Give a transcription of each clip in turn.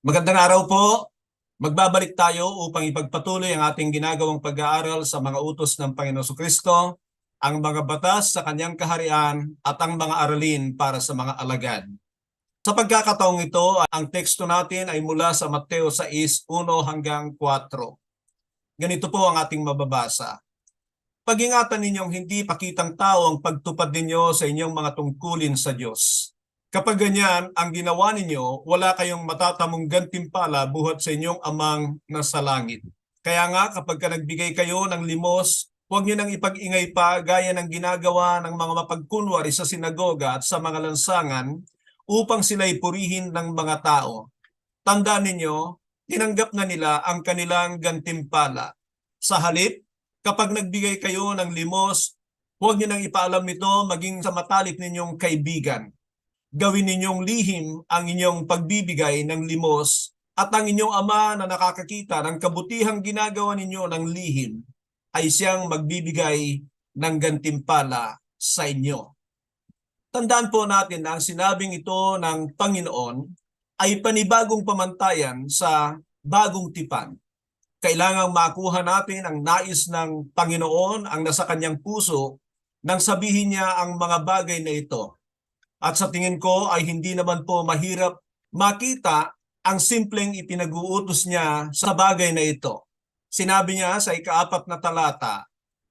Magandang araw po. Magbabalik tayo upang ipagpatuloy ang ating ginagawang pag-aaral sa mga utos ng Panginoon Kristo, ang mga batas sa kanyang kaharian at ang mga aralin para sa mga alagad. Sa pagkakataong ito, ang teksto natin ay mula sa Mateo 6:1 hanggang 4. Ganito po ang ating mababasa. Pag-ingatan ninyong hindi pakitang tao ang pagtupad ninyo sa inyong mga tungkulin sa Diyos. Kapag ganyan ang ginawa ninyo, wala kayong matatamong gantimpala buhat sa inyong amang nasa langit. Kaya nga kapag ka nagbigay kayo ng limos, huwag niyo nang ipag-ingay pa gaya ng ginagawa ng mga mapagkunwari sa sinagoga at sa mga lansangan upang sila'y purihin ng mga tao. Tandaan ninyo, tinanggap na nila ang kanilang gantimpala. Sa halip, kapag nagbigay kayo ng limos, huwag niyo nang ipaalam ito maging sa matalik ninyong kaibigan gawin ninyong lihim ang inyong pagbibigay ng limos at ang inyong ama na nakakakita ng kabutihang ginagawa ninyo ng lihim ay siyang magbibigay ng gantimpala sa inyo. Tandaan po natin na ang sinabing ito ng Panginoon ay panibagong pamantayan sa bagong tipan. Kailangang makuha natin ang nais ng Panginoon, ang nasa kanyang puso, nang sabihin niya ang mga bagay na ito. At sa tingin ko ay hindi naman po mahirap makita ang simpleng ipinag-uutos niya sa bagay na ito. Sinabi niya sa ikaapat na talata,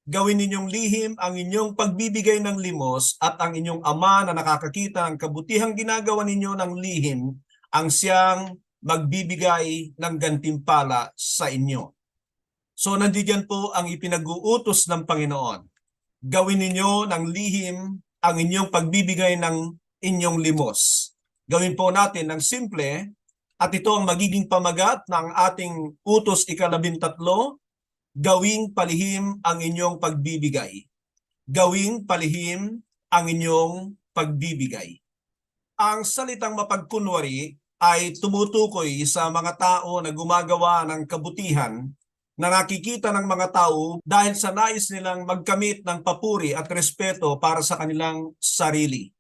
Gawin ninyong lihim ang inyong pagbibigay ng limos at ang inyong ama na nakakakita ng kabutihang ginagawa ninyo ng lihim ang siyang magbibigay ng gantimpala sa inyo. So nandiyan po ang ipinag-uutos ng Panginoon. Gawin ninyo ng lihim ang inyong pagbibigay ng inyong limos. Gawin po natin ng simple at ito ang magiging pamagat ng ating utos ikalabintatlo, gawing palihim ang inyong pagbibigay. Gawing palihim ang inyong pagbibigay. Ang salitang mapagkunwari ay tumutukoy sa mga tao na gumagawa ng kabutihan na nakikita ng mga tao dahil sa nais nilang magkamit ng papuri at respeto para sa kanilang sarili.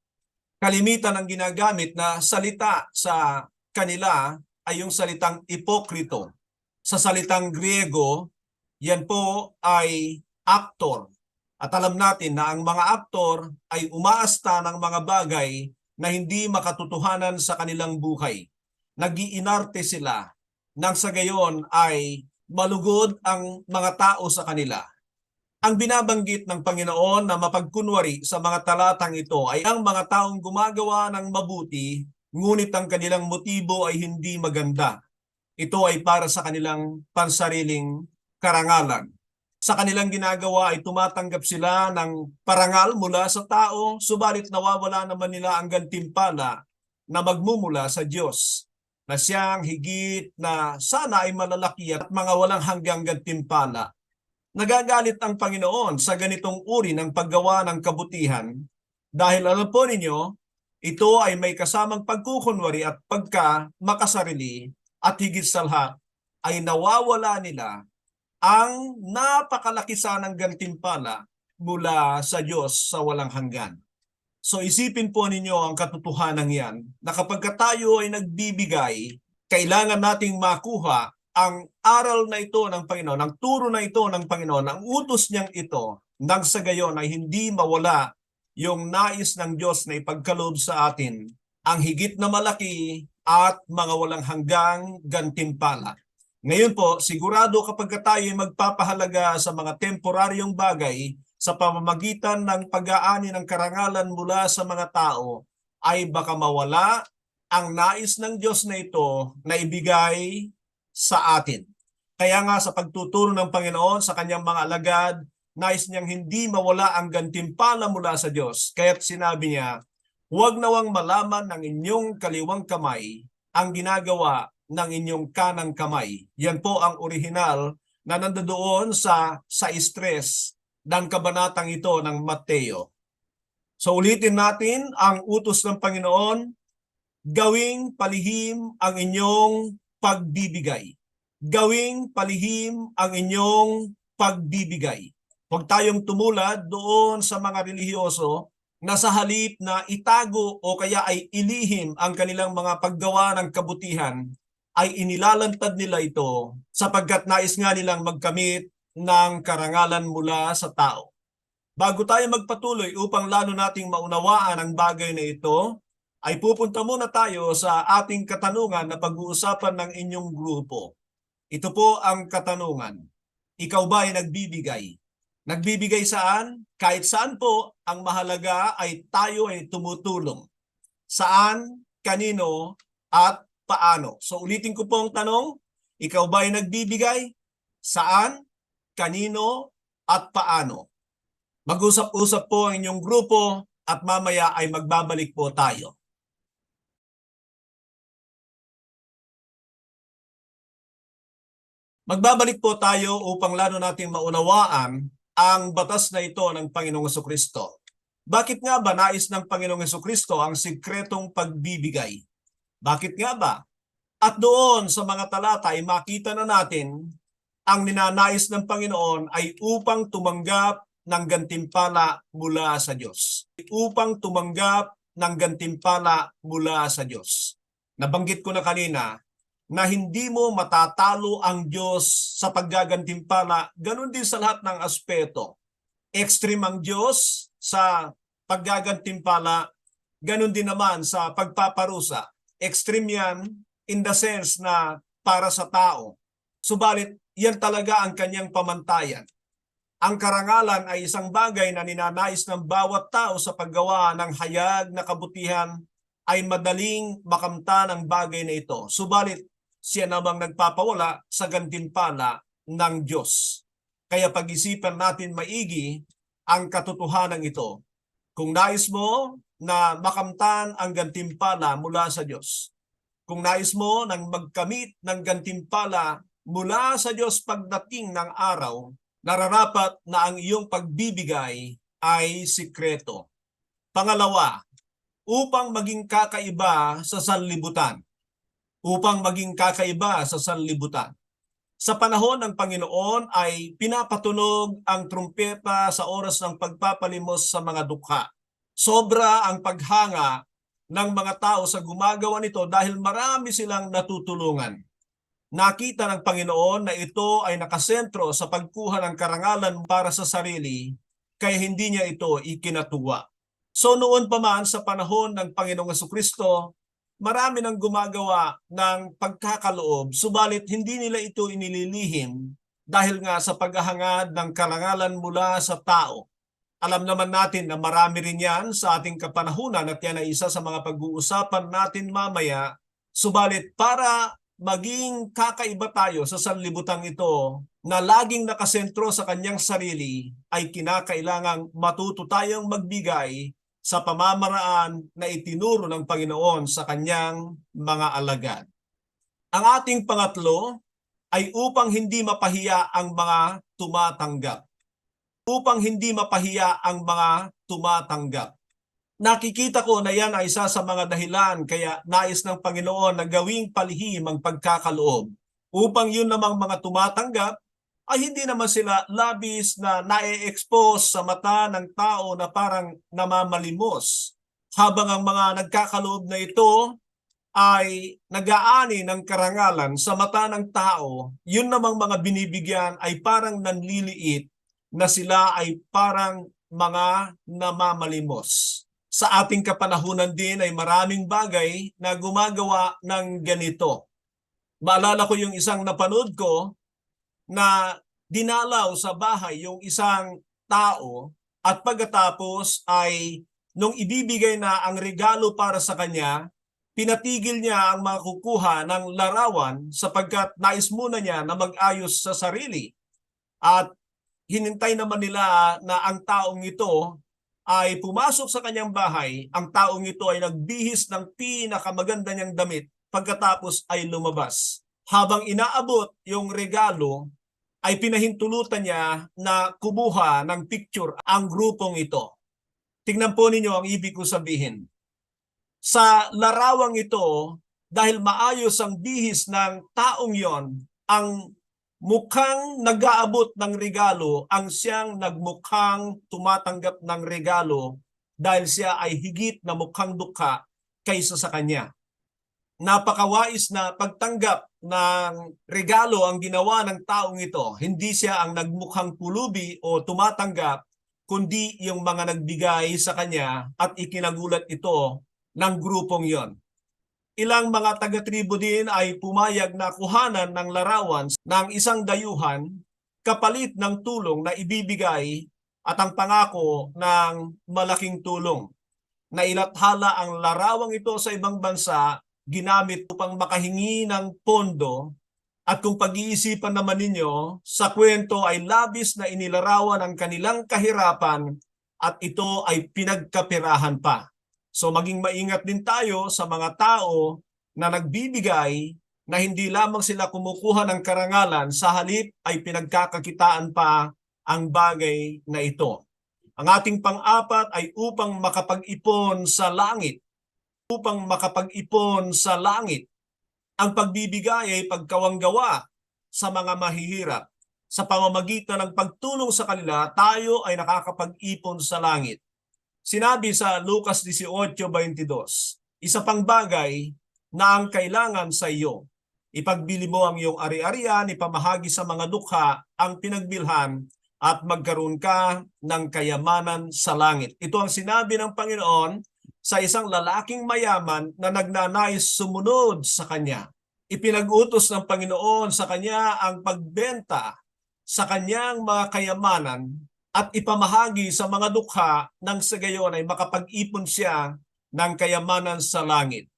Kalimitan ang ginagamit na salita sa kanila ay yung salitang ipokrito. Sa salitang Griego, yan po ay aktor. At alam natin na ang mga aktor ay umaasta ng mga bagay na hindi makatotohanan sa kanilang buhay. Nagiinarte sila nang sa gayon ay malugod ang mga tao sa kanila. Ang binabanggit ng Panginoon na mapagkunwari sa mga talatang ito ay ang mga taong gumagawa ng mabuti, ngunit ang kanilang motibo ay hindi maganda. Ito ay para sa kanilang pansariling karangalan. Sa kanilang ginagawa ay tumatanggap sila ng parangal mula sa tao, subalit nawawala naman nila ang gantimpala na magmumula sa Diyos na siyang higit na sana ay malalaki at mga walang hanggang gantimpala. Nagagalit ang Panginoon sa ganitong uri ng paggawa ng kabutihan dahil alam po ninyo, ito ay may kasamang pagkukunwari at pagka makasarili at higit sa lahat ay nawawala nila ang napakalaki sanang gantimpala mula sa Diyos sa walang hanggan. So isipin po ninyo ang katotohanan yan na kapag tayo ay nagbibigay, kailangan nating makuha ang aral na ito ng Panginoon, ang turo na ito ng Panginoon, ang utos niyang ito, nang sa gayon ay hindi mawala yung nais ng Diyos na ipagkaloob sa atin, ang higit na malaki at mga walang hanggang gantimpala. Ngayon po, sigurado kapag tayo ay magpapahalaga sa mga temporaryong bagay, sa pamamagitan ng pag-aani ng karangalan mula sa mga tao ay baka mawala ang nais ng Diyos na ito na ibigay sa atin. Kaya nga sa pagtuturo ng Panginoon sa kanyang mga alagad, nais niyang hindi mawala ang gantimpala mula sa Diyos. Kaya't sinabi niya, huwag nawang malaman ng inyong kaliwang kamay ang ginagawa ng inyong kanang kamay. Yan po ang orihinal na nandoon sa sa stress ng kabanatang ito ng Mateo. So ulitin natin ang utos ng Panginoon, gawing palihim ang inyong pagbibigay. Gawing palihim ang inyong pagbibigay. Huwag tayong tumulad doon sa mga relihiyoso na sa halip na itago o kaya ay ilihim ang kanilang mga paggawa ng kabutihan, ay inilalantad nila ito sapagkat nais nga nilang magkamit ng karangalan mula sa tao. Bago tayo magpatuloy upang lalo nating maunawaan ang bagay na ito, ay pupunta muna tayo sa ating katanungan na pag-uusapan ng inyong grupo. Ito po ang katanungan. Ikaw ba ay nagbibigay? Nagbibigay saan? Kahit saan po, ang mahalaga ay tayo ay tumutulong. Saan, kanino, at paano? So ulitin ko po ang tanong, ikaw ba ay nagbibigay? Saan, kanino, at paano? Mag-usap-usap po ang inyong grupo at mamaya ay magbabalik po tayo. Magbabalik po tayo upang lalo nating maunawaan ang batas na ito ng Panginoong Kristo. Bakit nga ba nais ng Panginoong Kristo ang sikretong pagbibigay? Bakit nga ba? At doon sa mga talata ay makita na natin ang ninanais ng Panginoon ay upang tumanggap ng gantimpala mula sa Diyos. Upang tumanggap ng gantimpala mula sa Diyos. Nabanggit ko na kanina na hindi mo matatalo ang Diyos sa paggagantimpala, ganun din sa lahat ng aspeto. Extreme ang Diyos sa paggagantimpala, ganun din naman sa pagpaparusa. Extreme yan in the sense na para sa tao. Subalit, yan talaga ang kanyang pamantayan. Ang karangalan ay isang bagay na ninanais ng bawat tao sa paggawa ng hayag na kabutihan ay madaling makamta ng bagay na ito. Subalit, siya namang nagpapawala sa gantimpala ng Diyos. Kaya pag-isipan natin maigi ang katotohanan ito. Kung nais mo na makamtan ang gantimpala mula sa Diyos, kung nais mo nang magkamit ng gantimpala mula sa Diyos pagdating ng araw, nararapat na ang iyong pagbibigay ay sikreto. Pangalawa, upang maging kakaiba sa sanlibutan upang maging kakaiba sa sanlibutan. Sa panahon ng Panginoon ay pinapatunog ang trumpeta sa oras ng pagpapalimos sa mga dukha. Sobra ang paghanga ng mga tao sa gumagawa nito dahil marami silang natutulungan. Nakita ng Panginoon na ito ay nakasentro sa pagkuha ng karangalan para sa sarili, kaya hindi niya ito ikinatuwa. So noon pa man sa panahon ng Panginoong Kristo, marami nang gumagawa ng pagkakaloob, subalit hindi nila ito inililihim dahil nga sa paghahangad ng karangalan mula sa tao. Alam naman natin na marami rin yan sa ating kapanahunan at yan ay isa sa mga pag-uusapan natin mamaya. Subalit para maging kakaiba tayo sa sanlibutan ito na laging nakasentro sa kanyang sarili ay kinakailangang matuto tayong magbigay sa pamamaraan na itinuro ng Panginoon sa kanyang mga alagad. Ang ating pangatlo ay upang hindi mapahiya ang mga tumatanggap. Upang hindi mapahiya ang mga tumatanggap. Nakikita ko na yan ay isa sa mga dahilan kaya nais ng Panginoon na gawing palihim ang pagkakaloob upang yun namang mga tumatanggap ay hindi naman sila labis na na-expose sa mata ng tao na parang namamalimos. Habang ang mga nagkakaloob na ito ay nag-aani ng karangalan sa mata ng tao, yun namang mga binibigyan ay parang nanliliit na sila ay parang mga namamalimos. Sa ating kapanahunan din ay maraming bagay na gumagawa ng ganito. Maalala ko yung isang napanood ko na dinalaw sa bahay yung isang tao at pagkatapos ay nung ibibigay na ang regalo para sa kanya, pinatigil niya ang mga kukuha ng larawan sapagkat nais muna niya na mag-ayos sa sarili. At hinintay naman nila na ang taong ito ay pumasok sa kanyang bahay, ang taong ito ay nagbihis ng pinakamaganda niyang damit pagkatapos ay lumabas. Habang inaabot yung regalo, ay pinahintulutan niya na kumuha ng picture ang grupong ito. Tingnan po ninyo ang ibig ko sabihin. Sa larawang ito, dahil maayos ang bihis ng taong yon, ang mukhang nag-aabot ng regalo, ang siyang nagmukhang tumatanggap ng regalo dahil siya ay higit na mukhang dukha kaysa sa kanya. Napakawais na pagtanggap ng regalo ang ginawa ng taong ito. Hindi siya ang nagmukhang pulubi o tumatanggap, kundi yung mga nagbigay sa kanya at ikinagulat ito ng grupong yon. Ilang mga taga-tribo din ay pumayag na kuhanan ng larawan ng isang dayuhan kapalit ng tulong na ibibigay at ang pangako ng malaking tulong. Nailathala ang larawang ito sa ibang bansa ginamit upang makahingi ng pondo at kung pag-iisipan naman ninyo, sa kwento ay labis na inilarawan ang kanilang kahirapan at ito ay pinagkapirahan pa. So maging maingat din tayo sa mga tao na nagbibigay na hindi lamang sila kumukuha ng karangalan, sa halip ay pinagkakakitaan pa ang bagay na ito. Ang ating pang-apat ay upang makapag-ipon sa langit. Upang makapag-ipon sa langit. Ang pagbibigay ay pagkawanggawa sa mga mahihirap. Sa pamamagitan ng pagtulong sa kanila, tayo ay nakakapag-ipon sa langit. Sinabi sa Lucas 18:22, isa pang bagay na ang kailangan sa iyo. Ipagbili mo ang iyong ari-arian, ipamahagi sa mga dukha ang pinagbilhan at magkaroon ka ng kayamanan sa langit. Ito ang sinabi ng Panginoon sa isang lalaking mayaman na nagnanais sumunod sa kanya. Ipinag-utos ng Panginoon sa kanya ang pagbenta sa kanyang mga kayamanan at ipamahagi sa mga dukha nang sa gayon ay makapag-ipon siya ng kayamanan sa langit.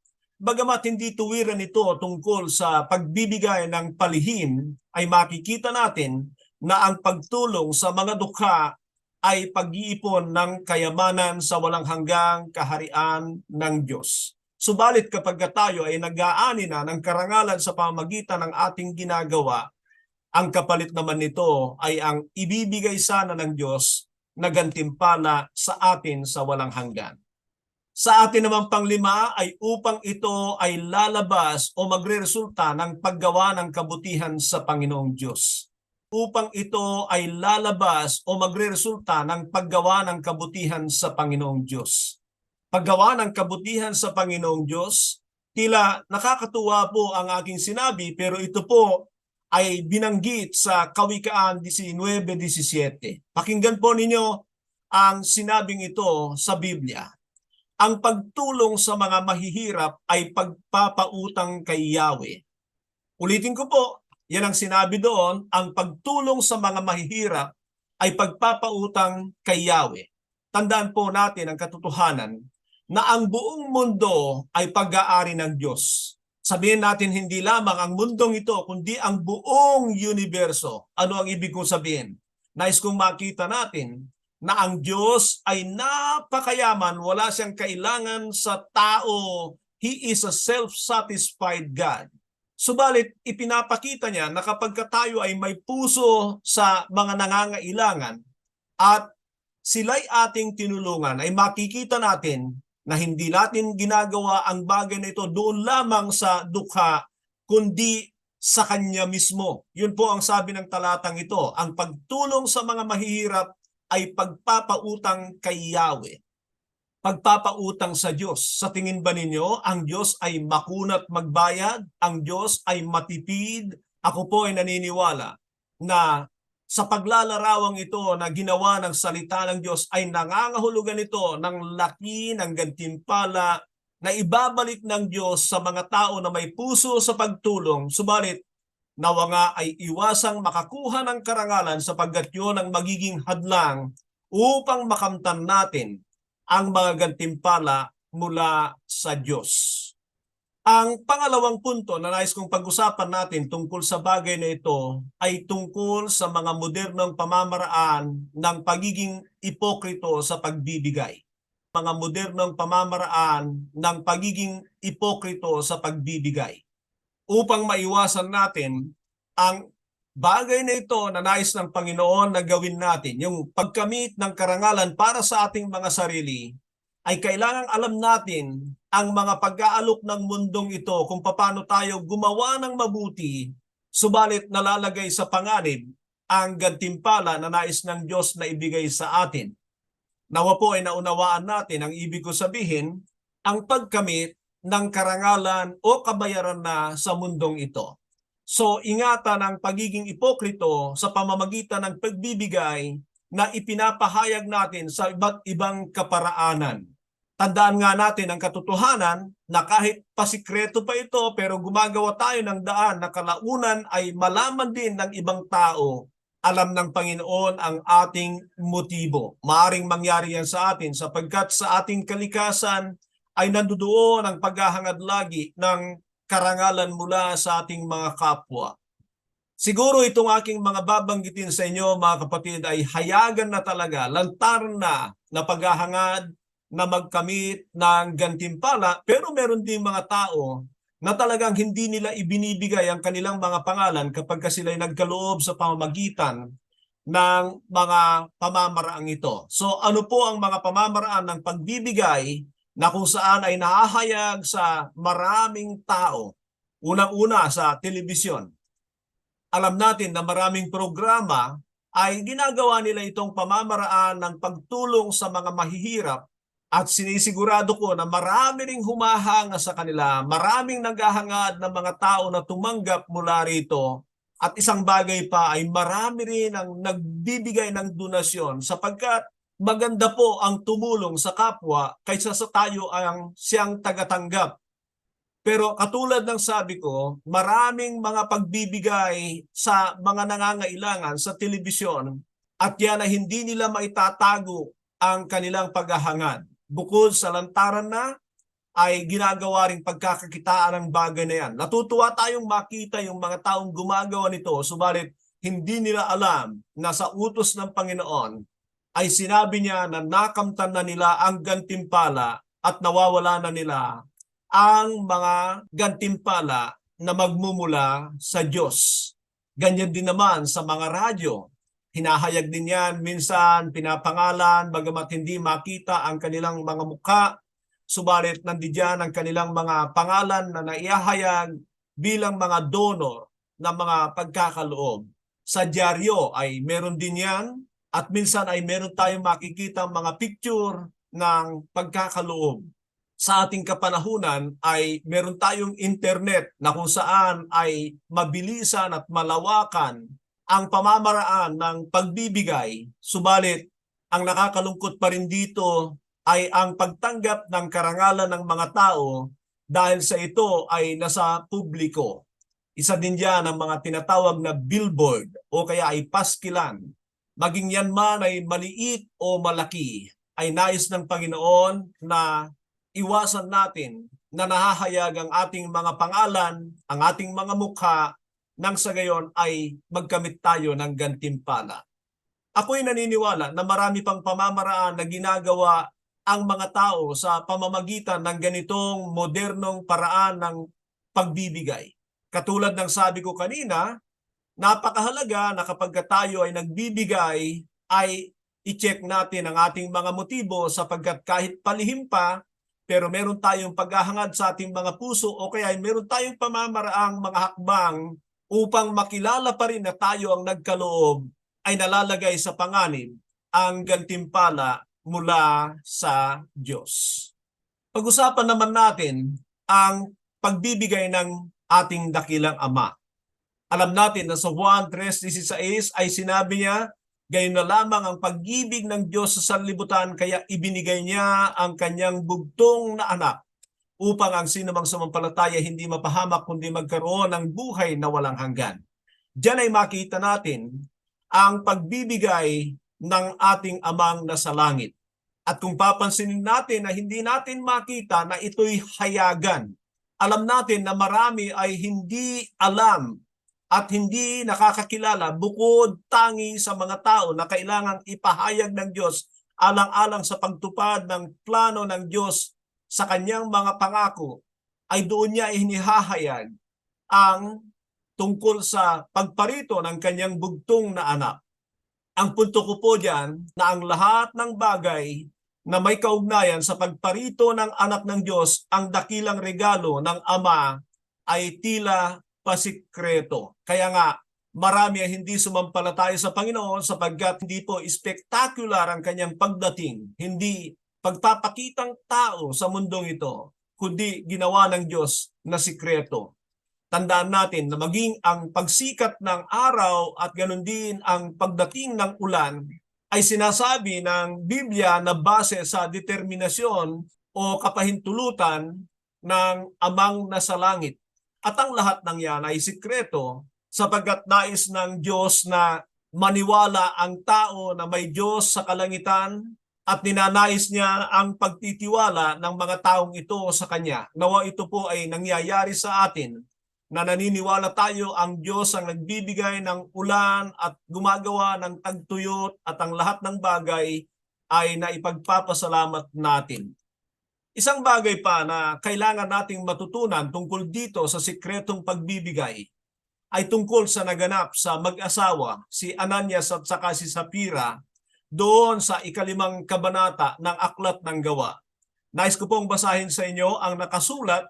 Bagamat hindi tuwiran ito tungkol sa pagbibigay ng palihim, ay makikita natin na ang pagtulong sa mga dukha ay pag-iipon ng kayamanan sa walang hanggang kaharian ng Diyos. Subalit kapag tayo ay nag-aani na ng karangalan sa pamagitan ng ating ginagawa, ang kapalit naman nito ay ang ibibigay sana ng Diyos na gantimpala sa atin sa walang hanggan. Sa atin naman panglima ay upang ito ay lalabas o magreresulta ng paggawa ng kabutihan sa Panginoong Diyos. Upang ito ay lalabas o magreresulta ng paggawa ng kabutihan sa Panginoong Diyos. Paggawa ng kabutihan sa Panginoong Diyos, tila nakakatuwa po ang aking sinabi pero ito po ay binanggit sa Kawikaan 19.17. Pakinggan po ninyo ang sinabing ito sa Biblia. Ang pagtulong sa mga mahihirap ay pagpapautang kay Yahweh. Ulitin ko po, yan ang sinabi doon, ang pagtulong sa mga mahihirap ay pagpapautang kay Yahweh. Tandaan po natin ang katotohanan na ang buong mundo ay pag-aari ng Diyos. Sabihin natin hindi lamang ang mundong ito, kundi ang buong universo. Ano ang ibig kong sabihin? Nais kong makita natin na ang Diyos ay napakayaman, wala siyang kailangan sa tao. He is a self-satisfied God. Subalit, ipinapakita niya na kapag tayo ay may puso sa mga nangangailangan at sila'y ating tinulungan, ay makikita natin na hindi natin ginagawa ang bagay na ito doon lamang sa dukha, kundi sa Kanya mismo. Yun po ang sabi ng talatang ito. Ang pagtulong sa mga mahihirap ay pagpapautang kay Yahweh. Pagpapautang sa Diyos. Sa tingin ba ninyo, ang Diyos ay makunat magbayad? Ang Diyos ay matipid? Ako po ay naniniwala na sa paglalarawang ito na ginawa ng salita ng Diyos ay nangangahulugan ito ng laki ng gantimpala na ibabalik ng Diyos sa mga tao na may puso sa pagtulong. Subalit, nawa nga ay iwasang makakuha ng karangalan sapagkat yun ang magiging hadlang upang makamtan natin ang mga gantimpala mula sa Diyos. Ang pangalawang punto na nais kong pag-usapan natin tungkol sa bagay na ito ay tungkol sa mga modernong pamamaraan ng pagiging ipokrito sa pagbibigay. Mga modernong pamamaraan ng pagiging ipokrito sa pagbibigay. Upang maiwasan natin ang bagay na ito na nais ng Panginoon na gawin natin, yung pagkamit ng karangalan para sa ating mga sarili, ay kailangang alam natin ang mga pag-aalok ng mundong ito kung paano tayo gumawa ng mabuti, subalit nalalagay sa panganib ang gantimpala na nais ng Diyos na ibigay sa atin. Nawa po ay naunawaan natin ang ibig ko sabihin, ang pagkamit ng karangalan o kabayaran na sa mundong ito. So ingatan ang pagiging ipokrito sa pamamagitan ng pagbibigay na ipinapahayag natin sa iba't ibang kaparaanan. Tandaan nga natin ang katotohanan na kahit pasikreto pa ito pero gumagawa tayo ng daan na kalaunan ay malaman din ng ibang tao alam ng Panginoon ang ating motibo. Maaring mangyari yan sa atin sapagkat sa ating kalikasan ay nandoon ang paghahangad lagi ng karangalan mula sa ating mga kapwa. Siguro itong aking mga babanggitin sa inyo mga kapatid ay hayagan na talaga, lantaran na na paghahangad na magkamit ng gantimpala pero meron din mga tao na talagang hindi nila ibinibigay ang kanilang mga pangalan kapag sila'y nagkaloob sa pamamagitan ng mga pamamaraang ito. So ano po ang mga pamamaraan ng pagbibigay na kung saan ay nahahayag sa maraming tao? Unang-una sa telebisyon. Alam natin na maraming programa ay ginagawa nila itong pamamaraan ng pagtulong sa mga mahihirap at sinisigurado ko na marami ring humahanga sa kanila, maraming naghahangad ng mga tao na tumanggap mula rito. At isang bagay pa ay marami rin ang nagbibigay ng donasyon sapagkat maganda po ang tumulong sa kapwa kaysa sa tayo ang siyang tagatanggap. Pero katulad ng sabi ko, maraming mga pagbibigay sa mga nangangailangan sa telebisyon at yan ay hindi nila maitatago ang kanilang paghahangad bukod sa lantaran na ay ginagawa ring pagkakakitaan ng bagay na yan. Natutuwa tayong makita yung mga taong gumagawa nito, subalit hindi nila alam na sa utos ng Panginoon ay sinabi niya na nakamtan na nila ang gantimpala at nawawala na nila ang mga gantimpala na magmumula sa Diyos. Ganyan din naman sa mga radyo. Hinahayag din yan, minsan pinapangalan, bagamat hindi makita ang kanilang mga mukha, subalit nandiyan ang kanilang mga pangalan na naihahayag bilang mga donor ng mga pagkakaloob. Sa dyaryo ay meron din yan at minsan ay meron tayong makikita mga picture ng pagkakaloob. Sa ating kapanahunan ay meron tayong internet na kung saan ay mabilisan at malawakan ang pamamaraan ng pagbibigay, subalit ang nakakalungkot pa rin dito ay ang pagtanggap ng karangalan ng mga tao dahil sa ito ay nasa publiko. Isa din diyan ang mga tinatawag na billboard o kaya ay paskilan. Maging yan man ay maliit o malaki, ay nais ng Panginoon na iwasan natin na nahahayag ang ating mga pangalan, ang ating mga mukha nang sa gayon ay magkamit tayo ng gantimpala. Ako'y naniniwala na marami pang pamamaraan na ginagawa ang mga tao sa pamamagitan ng ganitong modernong paraan ng pagbibigay. Katulad ng sabi ko kanina, napakahalaga na kapag tayo ay nagbibigay ay i-check natin ang ating mga motibo sapagkat kahit palihim pa, pero meron tayong paghahangad sa ating mga puso o kaya meron tayong pamamaraang mga hakbang upang makilala pa rin na tayo ang nagkaloob ay nalalagay sa panganib ang gantimpala mula sa Diyos. Pag-usapan naman natin ang pagbibigay ng ating dakilang Ama. Alam natin na sa Juan 3.16 ay sinabi niya, gayon na lamang ang pag-ibig ng Diyos sa sanlibutan kaya ibinigay niya ang kanyang bugtong na anak upang ang sinumang sumampalataya hindi mapahamak kundi magkaroon ng buhay na walang hanggan. Diyan ay makita natin ang pagbibigay ng ating amang nasa langit. At kung papansinin natin na hindi natin makita na ito'y hayagan, alam natin na marami ay hindi alam at hindi nakakakilala bukod tangi sa mga tao na kailangang ipahayag ng Diyos alang-alang sa pagtupad ng plano ng Diyos sa kanyang mga pangako ay doon niya inihahayag ang tungkol sa pagparito ng kanyang bugtong na anak. Ang punto ko po diyan na ang lahat ng bagay na may kaugnayan sa pagparito ng anak ng Diyos, ang dakilang regalo ng Ama ay tila pasikreto. Kaya nga, marami ang hindi sumampalataya sa Panginoon sapagkat hindi po spectacular ang kanyang pagdating. Hindi pagpapakitang tao sa mundong ito, kundi ginawa ng Diyos na sikreto. Tandaan natin na maging ang pagsikat ng araw at ganun din ang pagdating ng ulan ay sinasabi ng Biblia na base sa determinasyon o kapahintulutan ng amang nasa langit. At ang lahat ng yan ay sikreto sapagkat nais ng Diyos na maniwala ang tao na may Diyos sa kalangitan at ninanais niya ang pagtitiwala ng mga taong ito sa Kanya. Nawa ito po ay nangyayari sa atin na naniniwala tayo ang Diyos ang nagbibigay ng ulan at gumagawa ng tagtuyot at ang lahat ng bagay ay naipagpapasalamat natin. Isang bagay pa na kailangan nating matutunan tungkol dito sa sikretong pagbibigay ay tungkol sa naganap sa mag-asawa, si Ananias at saka si Sapira, doon sa ikalimang kabanata ng Aklat ng Gawa. Nais ko pong basahin sa inyo ang nakasulat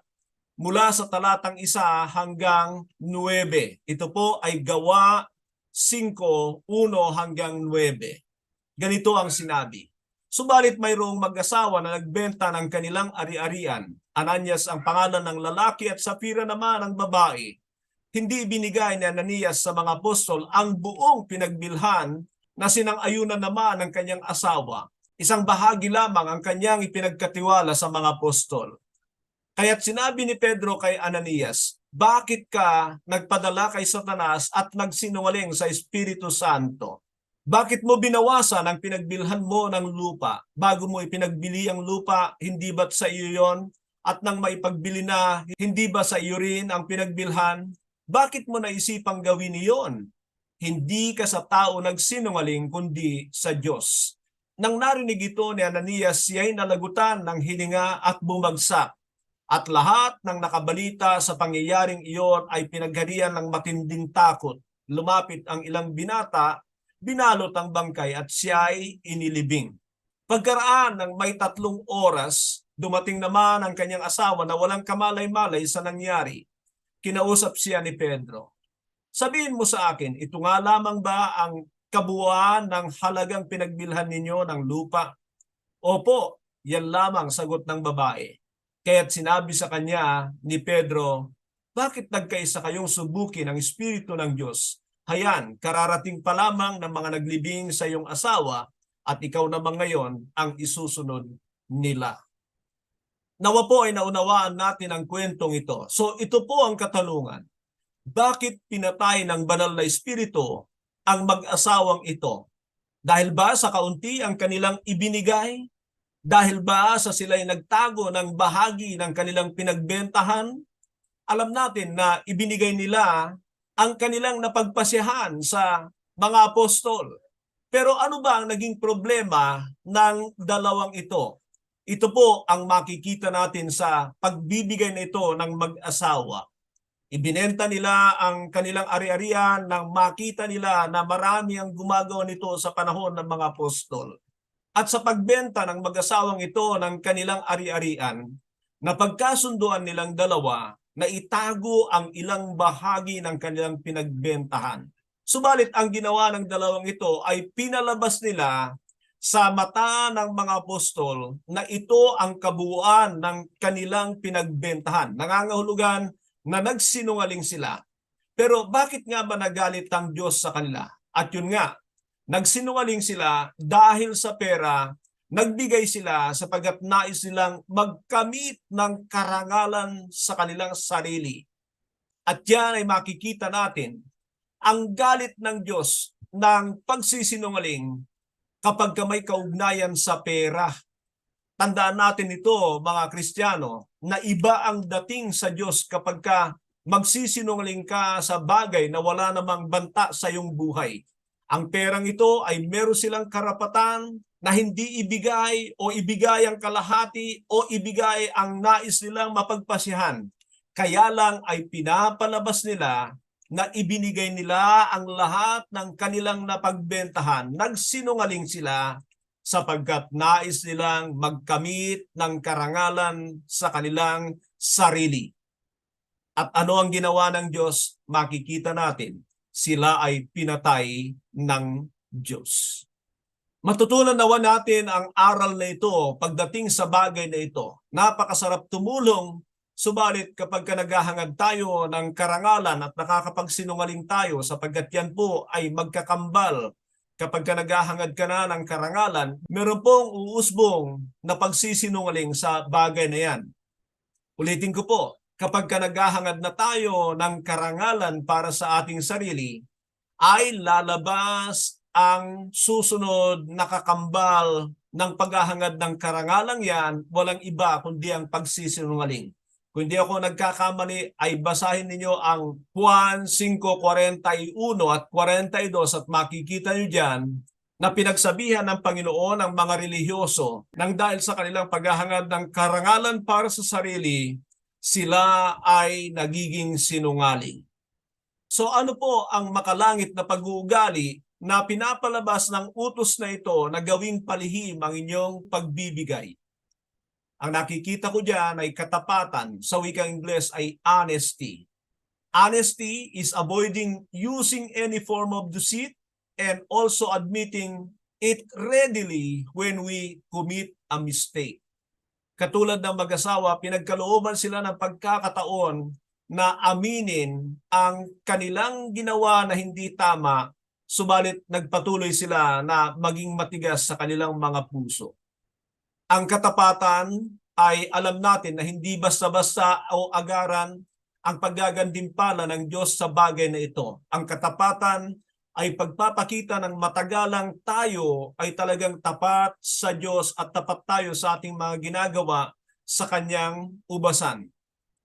mula sa talatang isa hanggang 9. Ito po ay Gawa 5, 1 hanggang 9. Ganito ang sinabi. Subalit mayroong mag-asawa na nagbenta ng kanilang ari-arian. Ananias ang pangalan ng lalaki at Sapira naman ang babae hindi binigay ni Ananias sa mga apostol ang buong pinagbilhan na sinang-ayunan naman ng kanyang asawa. Isang bahagi lamang ang kanyang ipinagkatiwala sa mga apostol. Kaya't sinabi ni Pedro kay Ananias, bakit ka nagpadala kay Satanas at nagsinungaling sa Espiritu Santo? Bakit mo binawasan ang pinagbilhan mo ng lupa? Bago mo ipinagbili ang lupa, hindi ba't sa iyo yon? At nang maipagbili na, hindi ba sa iyo rin ang pinagbilhan? Bakit mo naisipang gawin iyon? Hindi ka sa tao nagsinungaling kundi sa Diyos. Nang narinig ito ni Ananias, siya'y nalagutan ng hininga at bumagsak. At lahat ng nakabalita sa pangyayaring iyon ay pinagharian ng matinding takot. Lumapit ang ilang binata, binalot ang bangkay at siya'y inilibing. Pagkaraan ng may tatlong oras, dumating naman ang kanyang asawa na walang kamalay-malay sa nangyari kinausap siya ni Pedro. Sabihin mo sa akin, ito nga lamang ba ang kabuuan ng halagang pinagbilhan ninyo ng lupa? Opo, yan lamang sagot ng babae. Kaya't sinabi sa kanya ni Pedro, bakit nagkaisa kayong subukin ang Espiritu ng Diyos? Hayan, kararating pa lamang ng mga naglibing sa iyong asawa at ikaw naman ngayon ang isusunod nila. Nawa po ay naunawaan natin ang kwentong ito. So ito po ang katanungan. Bakit pinatay ng banal na espiritu ang mag-asawang ito? Dahil ba sa kaunti ang kanilang ibinigay? Dahil ba sa sila'y nagtago ng bahagi ng kanilang pinagbentahan? Alam natin na ibinigay nila ang kanilang napagpasyahan sa mga apostol. Pero ano ba ang naging problema ng dalawang ito? Ito po ang makikita natin sa pagbibigay na ito ng mag-asawa. Ibinenta nila ang kanilang ari-arian nang makita nila na marami ang gumagawa nito sa panahon ng mga apostol. At sa pagbenta ng mag-asawang ito ng kanilang ari-arian, napagkasunduan nilang dalawa na itago ang ilang bahagi ng kanilang pinagbentahan. Subalit ang ginawa ng dalawang ito ay pinalabas nila sa mata ng mga apostol na ito ang kabuuan ng kanilang pinagbentahan. Nangangahulugan na nagsinungaling sila. Pero bakit nga ba nagalit ang Diyos sa kanila? At yun nga, nagsinungaling sila dahil sa pera, nagbigay sila sapagat nais nilang magkamit ng karangalan sa kanilang sarili. At yan ay makikita natin ang galit ng Diyos ng pagsisinungaling kapag ka may kaugnayan sa pera. Tandaan natin ito mga Kristiyano na iba ang dating sa Diyos kapag ka magsisinungaling ka sa bagay na wala namang banta sa iyong buhay. Ang perang ito ay meron silang karapatan na hindi ibigay o ibigay ang kalahati o ibigay ang nais nilang mapagpasihan. Kaya lang ay pinapalabas nila na ibinigay nila ang lahat ng kanilang napagbentahan. Nagsinungaling sila sapagkat nais nilang magkamit ng karangalan sa kanilang sarili. At ano ang ginawa ng Diyos? Makikita natin, sila ay pinatay ng Diyos. Matutunan nawa natin ang aral na ito pagdating sa bagay na ito. Napakasarap tumulong, subalit kapag ka naghahangad tayo ng karangalan at nakakapagsinungaling tayo sapagkat yan po ay magkakambal kapag ka naghahangad ka na ng karangalan, meron pong uusbong na pagsisinungaling sa bagay na yan. Ulitin ko po, kapag ka naghahangad na tayo ng karangalan para sa ating sarili, ay lalabas ang susunod na kakambal ng paghahangad ng karangalang yan, walang iba kundi ang pagsisinungaling. Kung hindi ako nagkakamali, ay basahin ninyo ang Juan 5.41 at 42 at makikita nyo dyan na pinagsabihan ng Panginoon ang mga relihiyoso nang dahil sa kanilang paghahangad ng karangalan para sa sarili, sila ay nagiging sinungaling. So ano po ang makalangit na pag-uugali na pinapalabas ng utos na ito na gawing palihim ang inyong pagbibigay? Ang nakikita ko diyan ay katapatan. Sa wikang Ingles ay honesty. Honesty is avoiding using any form of deceit and also admitting it readily when we commit a mistake. Katulad ng mag-asawa, pinagkalooban sila ng pagkakataon na aminin ang kanilang ginawa na hindi tama, subalit nagpatuloy sila na maging matigas sa kanilang mga puso. Ang katapatan ay alam natin na hindi basta-basta o agaran ang paggagandimpala ng Diyos sa bagay na ito. Ang katapatan ay pagpapakita ng matagalang tayo ay talagang tapat sa Diyos at tapat tayo sa ating mga ginagawa sa kanyang ubasan.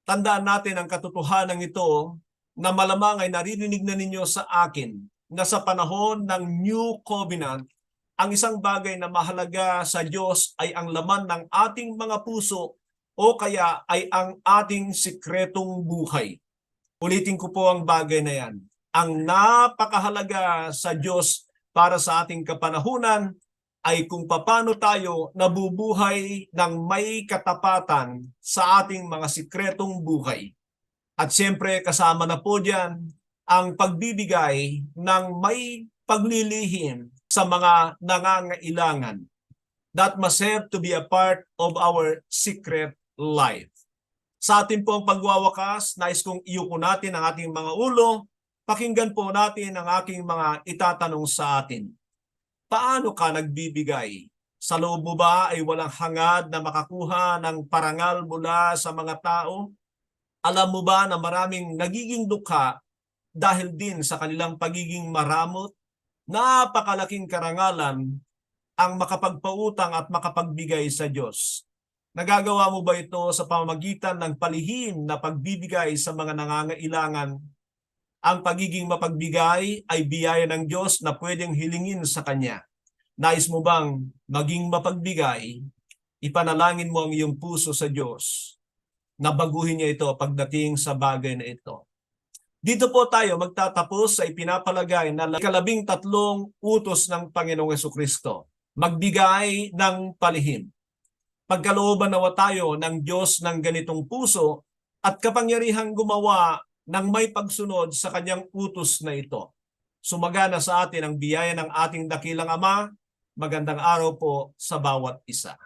Tandaan natin ang katotohanan ito na malamang ay naririnig na ninyo sa akin na sa panahon ng New Covenant ang isang bagay na mahalaga sa Diyos ay ang laman ng ating mga puso o kaya ay ang ating sikretong buhay. Ulitin ko po ang bagay na yan. Ang napakahalaga sa Diyos para sa ating kapanahunan ay kung paano tayo nabubuhay ng may katapatan sa ating mga sikretong buhay. At siyempre kasama na po diyan ang pagbibigay ng may paglilihim sa mga nangangailangan. That must have to be a part of our secret life. Sa ating pong pagwawakas, nais kong iyuko natin ang ating mga ulo. Pakinggan po natin ang aking mga itatanong sa atin. Paano ka nagbibigay? Sa loob mo ba ay walang hangad na makakuha ng parangal mula sa mga tao? Alam mo ba na maraming nagiging dukha dahil din sa kanilang pagiging maramot? napakalaking karangalan ang makapagpautang at makapagbigay sa Diyos. Nagagawa mo ba ito sa pamamagitan ng palihim na pagbibigay sa mga nangangailangan? Ang pagiging mapagbigay ay biyaya ng Diyos na pwedeng hilingin sa Kanya. Nais mo bang maging mapagbigay? Ipanalangin mo ang iyong puso sa Diyos na baguhin niya ito pagdating sa bagay na ito. Dito po tayo magtatapos sa ipinapalagay na kalabing tatlong utos ng Panginoong Yeso Kristo. Magbigay ng palihim. Pagkalooban nawa tayo ng Diyos ng ganitong puso at kapangyarihang gumawa ng may pagsunod sa kanyang utos na ito. Sumagana sa atin ang biyaya ng ating dakilang Ama. Magandang araw po sa bawat isa.